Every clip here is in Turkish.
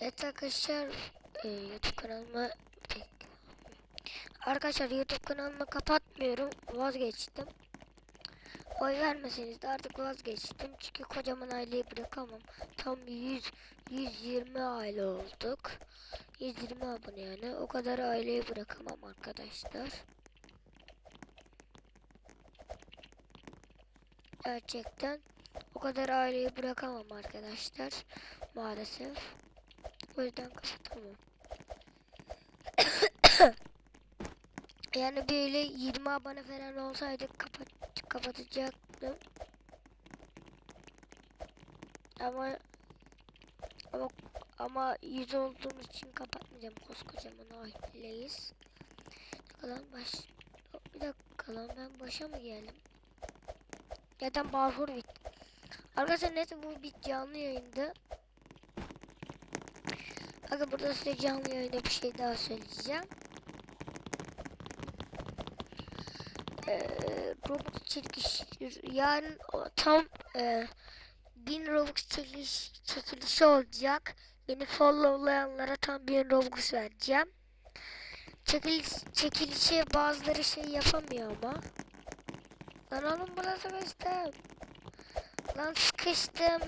Evet arkadaşlar e, YouTube kanalıma Arkadaşlar YouTube kanalımı kapatmıyorum. Vazgeçtim. Oy vermeseniz de artık vazgeçtim. Çünkü kocaman aileyi bırakamam. Tam 100 120 aile olduk. 120 abone yani. O kadar aileyi bırakamam arkadaşlar. Gerçekten o kadar aileyi bırakamam arkadaşlar. Maalesef. O yüzden kapatamam. yani böyle 20 abone falan olsaydı kapat kapatacaktım. Ama ama ama 100 olduğumuz için kapatmayacağım. Koskocaman aileyiz. Kalan baş bir dakika lan ben başa mı geldim? Zaten parkur bitti. Arkadaşlar neyse bu bir canlı yayında. Aga burada size canlı yayında bir şey daha söyleyeceğim. Ee, Robux çekiliş yarın tam e, 1000 Robux çekiliş, çekilişi olacak. Beni followlayanlara tam 1000 Robux vereceğim. Çekiliş, çekilişe bazıları şey yapamıyor ama. Lan oğlum burada sıkıştım. Lan sıkıştım.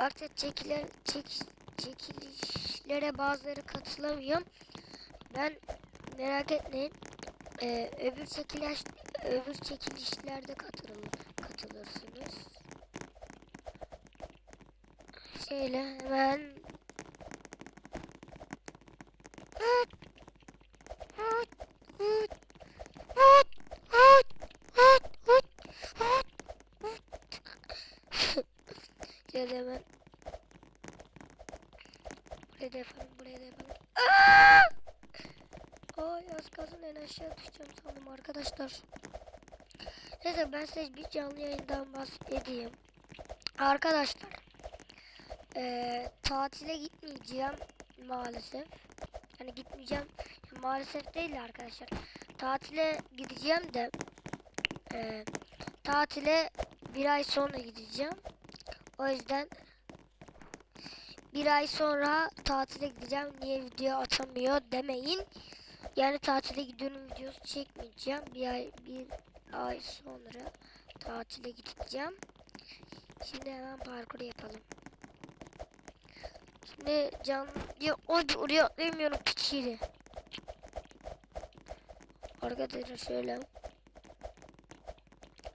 Artık çekilen çek, çekilişlere bazıları katılamıyor. Ben merak etmeyin. Ee, öbür çekiliş öbür çekilişlerde katılın katılırsınız. Şöyle hemen Şöyle hemen buraya da yapalım, buraya da. Aa! Ay az kalsın en aşağı düşeceğim sandım arkadaşlar. Neyse ben size bir canlı yayından bahsedeyim. Arkadaşlar. eee, tatile gitmeyeceğim maalesef. Hani gitmeyeceğim. Maalesef değil arkadaşlar. Tatile gideceğim de eee, tatile bir ay sonra gideceğim. O yüzden bir ay sonra tatile gideceğim. Niye video atamıyor demeyin. Yani tatile gidiyorum videosu çekmeyeceğim. Bir ay bir ay sonra tatile gideceğim. Şimdi hemen parkur yapalım. Şimdi can ya oy oraya atlayamıyorum piçiyle. Arkadaşlar şöyle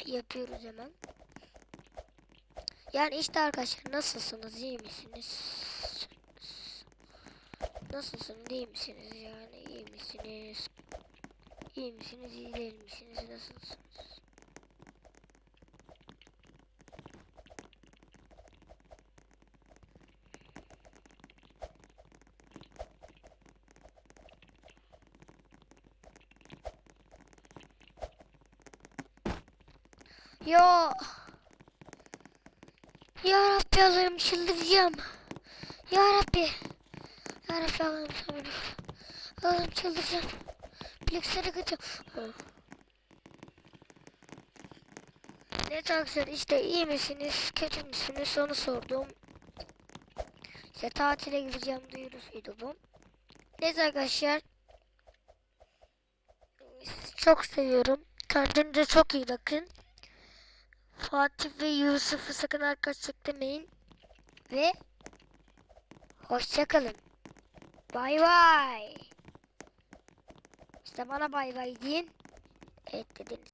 yapıyoruz hemen. Yani işte arkadaşlar nasılsınız iyi misiniz? Nasılsınız iyi misiniz yani iyi misiniz? İyi misiniz iyi değil misiniz nasılsınız? Ya Ya Rabbi Allah'ım çıldıracağım. Ya Rabbi. Ya Rabbi Allah'ım sabır. Allah'ım çıldıracağım. Bilgisayara kaçacağım. Ne arkadaşlar işte iyi misiniz kötü müsünüz onu sordum. İşte tatile gideceğim duyurusuydu bu. Neyse arkadaşlar. Çok seviyorum. Kendinize çok iyi bakın. Fatih ve Yusuf'u sakın arkadaşlık demeyin. Ve hoşçakalın. Bay bay. İşte bana bay bay deyin. Evet dediniz.